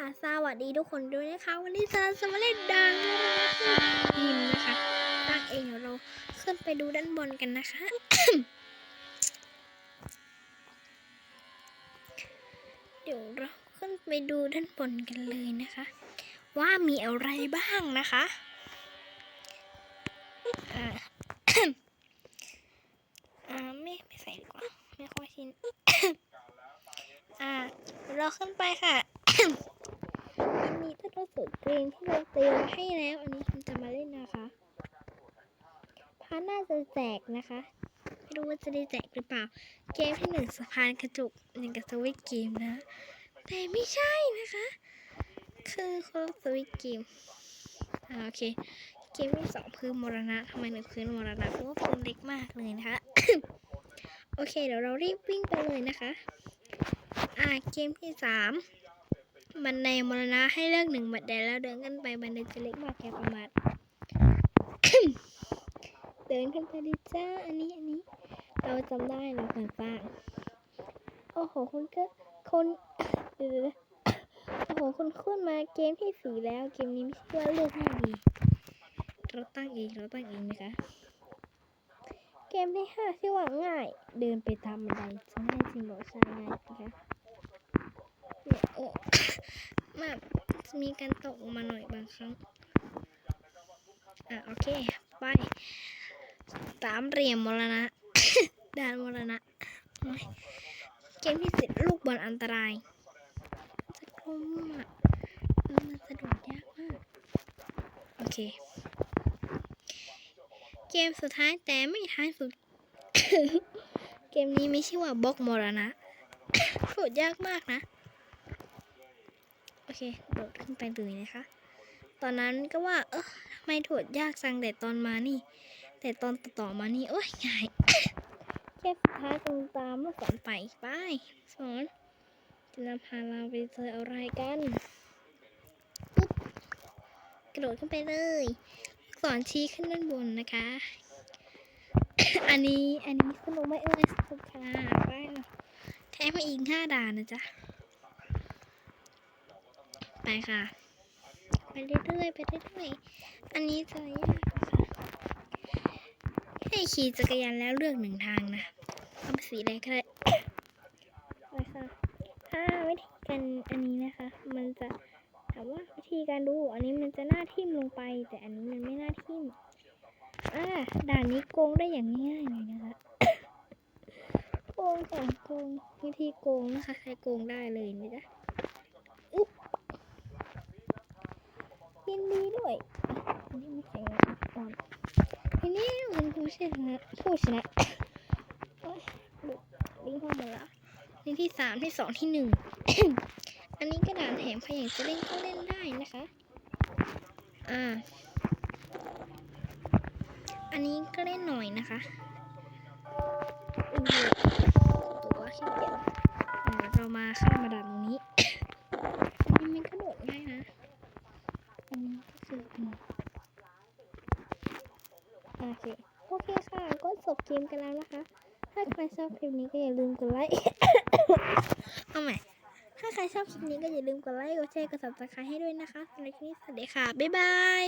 สวัสดีทุกคนด้วยนะคะ วันนี้จะจะมาเล่นดังทีมนะคะตั้งเองเราขึ้นไปดูด้านบนกันนะคะ เดี๋ยวเราขึ้นไปดูด้านบนกันเลยนะคะ ว่ามีอะไรบ้างนะคะอ่าอ่าไม่ไม่ใส่ดีกว่า ไม่ค่อยชินอ่าเราขึ้นไปค่ะ อันนี้ถ้าเรสุดเกมที่เราเตรียมไว้ให้แล้ว อันนี้คุณจะมาเล่นนะคะพาน่าจะแจกนะคะ ไม่รู้ว่าจะได้แจกหรือเปล่า เกมที่หนึ่งสะพานกระจุกอย่งกับสวิตเกมนะ แต่ไม่ใช่นะคะ คือคนสวิตเกมอโอเค เกมที่สองพื้นมรณะทำไมถึงพื้นมรณะเพราะว่าพื้นเล็กมากเลยนะคะ โอเค เดี๋ยวเรารีบวิ่งไปเลยนะคะ อ่า เกมที่สาม บันไดมรณะให้เลือกหนึ่งบันไดแล้วเดินขึ้นไปบันไดจะเล็กมากแค่ประมาณเดินขึ้นไปดิจ้าอันนี้อันนี้ เราจำได้เราเคยสร้าง โอ้โหคุณก็คนเดี๋ยวโอ้โหคุณขึ้นมาเกมที่สี่แล้วเกมนี้ไม่เชื่อเลือกง่ายดีเราตั้งเองเราตั้งเองนะคะเกมที่ห้าที่ว่าง่าย เดินไปตามบันไดจะง่ายจริงบอใช่ง่ายนะคะ เนี่ยโอ้แบบมีการตกมาหน่อยบางครั้ง อะโอเค ไป สามเหลี่ยมมรณะด่านมรณะ เกมที่สิบลูกบอลอันตรายจะกลมอะมันสะดวกยากมาก โอเค เกมสุดท้ายแต่ไม่ท้ายสุด เกมนี้ไม่ใช่ว่าบล็อกมรณะ โหดยากมากนะ เคโดดขึ้นไปเลยนะคะ ตอนนั้นก็ว่า เออทำไมโดดยากจังแต่ตอนมานี่ แต่ตอนต่อมานี่โอ้ยง่ายแค่สุดท้ายตรงตามมาสอนไปไปสอนจะนำพาเราไปเจออะไรกันปึ๊บกระโดดขึ้นไปเลยสอนชี้ขึ้นด้านบนนะคะ อันนี้อันนี้สนุกไหมเอ่ยสนุกค่ะไปเลยแถมมาอีกห้าด่านนะจ๊ะ ไปค่ะ ไปเรื่อยๆไปเรื่อยๆอันนี้จะยากค่ะให้ขี่จักรยานแล้วเลือกหนึ่งทางนะเอาไปสีอะไรก็ได้ไปค่ะถ้าวิธีการอันนี้นะคะ มันจะถามว่าวิธีการดู อันนี้มันจะหน้าทิ่มลงไป แต่อันนี้มันไม่หน้าทิ่มอ่าด่านนี้โกงได้อย่างง่ายเลยนะคะโกงค่ะโกงวิธีโกงนะคะใครโกงได้เลยนะจ๊ะอึ๊บยินดีด้วยอะอันนี้ไม่แข็งก่อนที นี้เป็นผู้ชนะผู้ชนะโอ๊ยลุกลิงก์เข้ามาแล้วนี่ที่สามที่สองที่หนึ่งอันนี้กระดาษแถมใครอยากจะเล่นก็เล่นได้นะคะ อ่า อันนี้ก็เล่นหน่อยนะคะตัวขี้เกียจเรามาข้ามมาดันนี้มันกระโดดง่ายนะ อันนี้ก็คืออันนี้ โอเค โอเคค่ะ ก็จบเกมกันแล้วนะคะ ถ้าใครชอบคลิปนี้ก็อย่าลืมกดไลค์ เอาใหม่ ถ้าใครชอบคลิปนี้ก็อย่าลืมกดไลค์ กดแชร์ กด subscribe ให้ด้วยนะคะสำหรับคลิปนี้สวัสดีค่ะ บ๊ายบาย